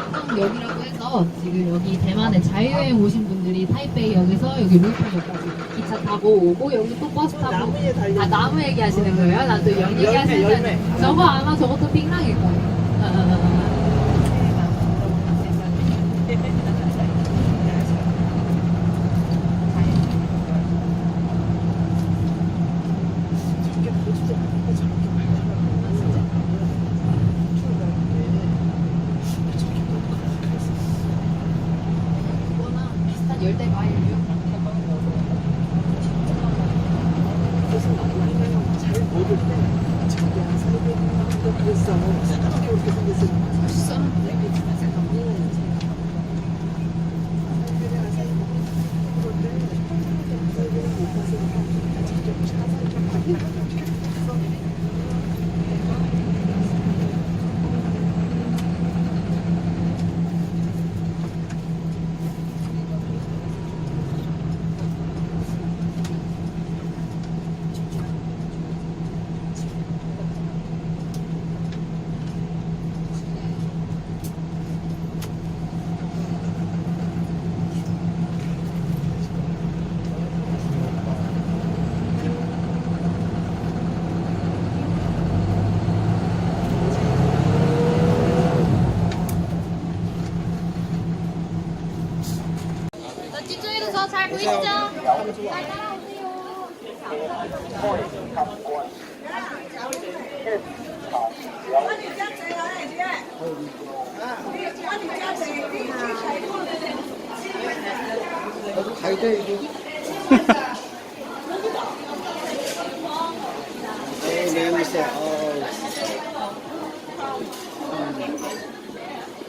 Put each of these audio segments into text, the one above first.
거는 루이팡역이라고 해서 지금 여기 대만에 자유여행 오신 분들이 타이베이역에서 여기 루이팡역까지 기차 타고 오고 여기 또 버스 타고 나무에 달려. 아 나무 얘기하시는 거예요? 나도 연 얘기하시는 열매. 저거 아마 저것도 핑랑일 거예요. 아, 아, 아, 저렇게 보지도 않고 저렇게 말하는 저렇게 놓고 그랬어. 아. 그거랑 비슷한 열대 과일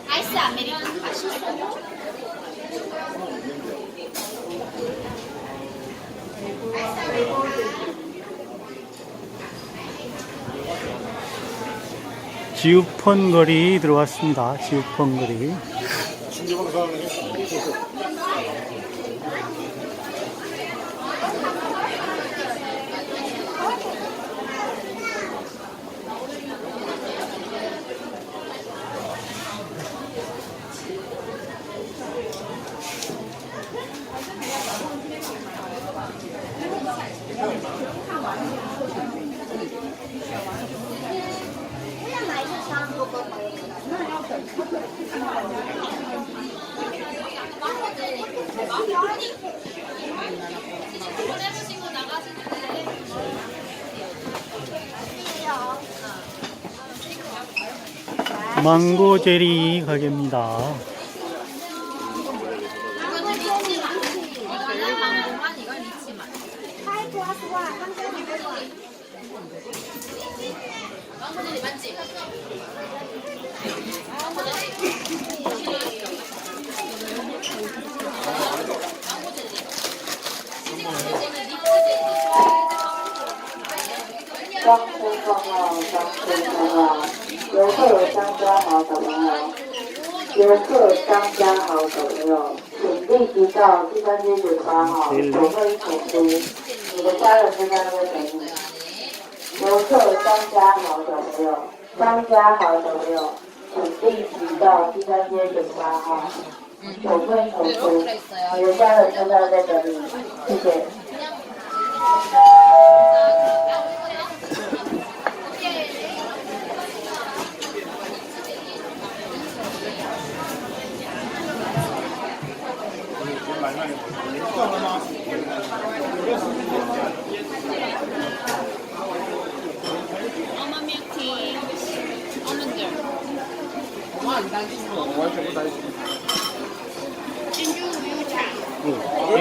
아이스 아메리카노 맛있어요? 지우펀 거리 들어왔습니다. 지우펀 거리. 망고 제리 가게입니다. 游客张家豪小朋友，游客张家豪小朋友，请立即到第三街九十八号九一图书，你的家人正在那等你。游客张家豪小朋友，张家豪小朋友，请立即到第三街九十八号九一图书，你的家人正在在等你，谢谢。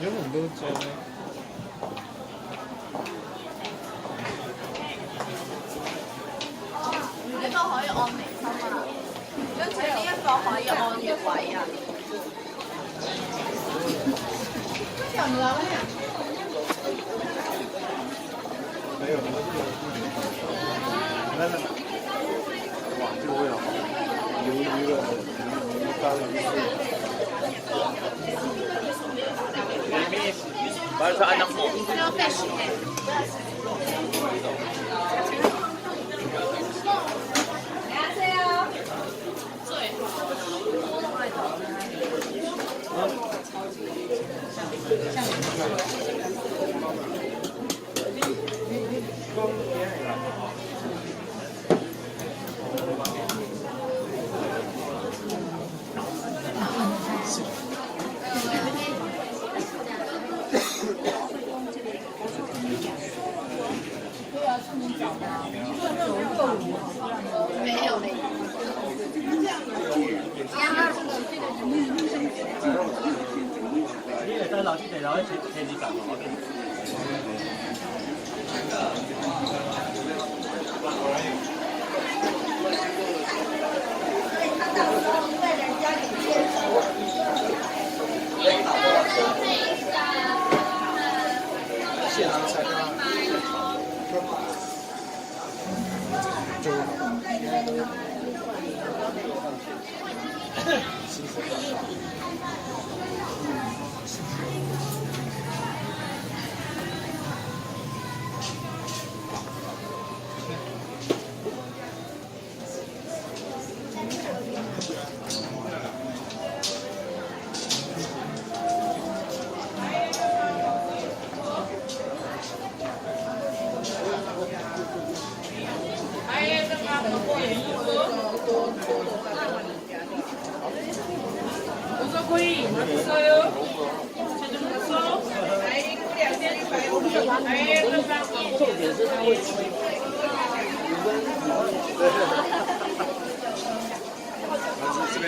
有很多张。你都可以按微信啊，跟住呢一个可以按优惠啊。不要你老了呀？没有。来来。哇，这个味道。 看，啊，现在来，两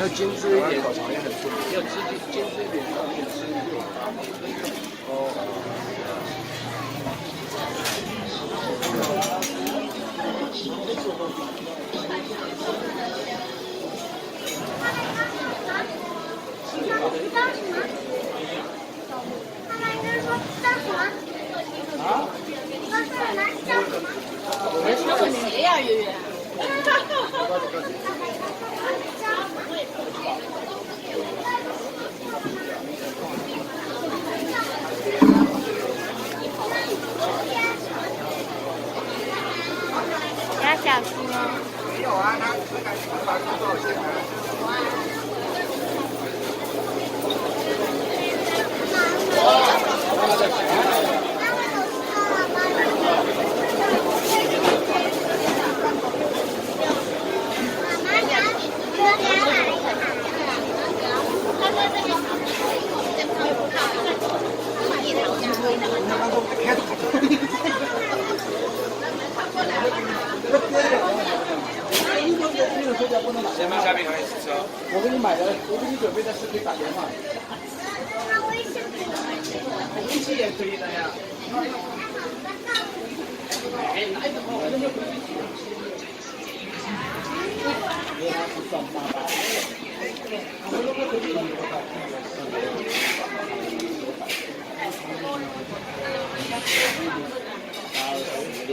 要精致一点，炒也很顺，要精致精致一点，ba chào 我给你买的，我给你准备的是可以打电话。微信也可以的呀。哎，拿一个，那就红旗。幺四六。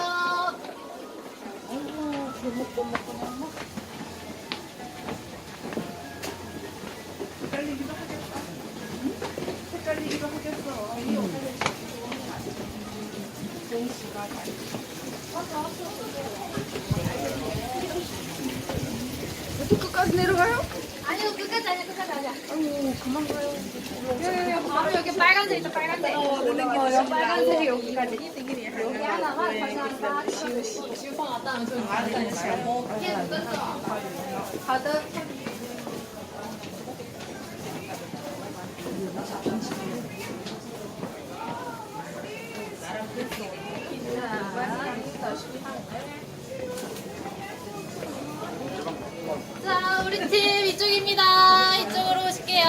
아니요 끝까지 아니야 끝까지 아니야. 아유 그만 가요. 여기 바로 여기 빨간색 있죠 빨간색. 어 빨간색이 여기까지. 여기 하나만 감사합니다. 지우방 왔다 하면 좀 가득하니까. 계속 끝어. 가득. 자, 우리 팀 이쪽입니다. 이쪽으로 오실게요.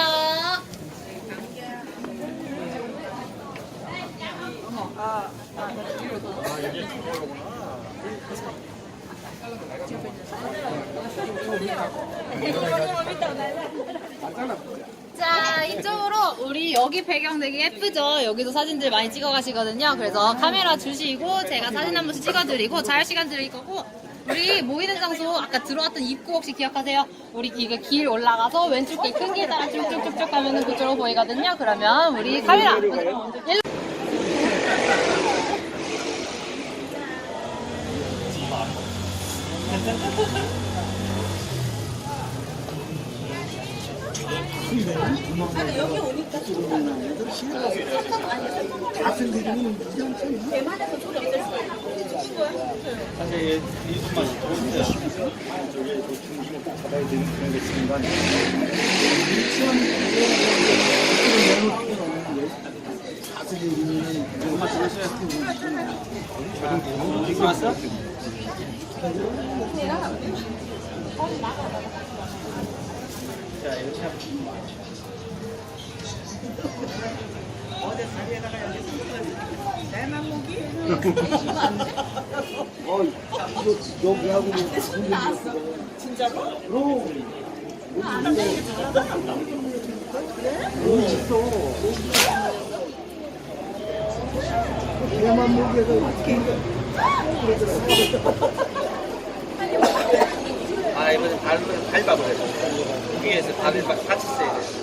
자, 이쪽으로 우리 여기 배경 되게 예쁘죠? 여기도 사진들 많이 찍어 가시거든요. 그래서 카메라 주시고 제가 사진 한 번씩 찍어 드리고 자유 시간 드릴 거고 우리 모이는 장소 아까 들어왔던 입구 혹시 기억하세요? 우리 이거 길 올라가서 왼쪽 길큰길 따라 쭉쭉쭉쭉 가면은 그쪽으로 보이거든요. 그러면 우리 카메라 일로 사실 이분만 있고 받아야 되는 그런 게 중간에. 이거 왔어? 자 이렇게 하면 어, 이거 여기하고 나왔어. 진짜로? 그럼. 여기 있어. 걔만 모기에서 어떻게 아 이거는 발을 밟아버려 위에서 발을 막 같이 써야 돼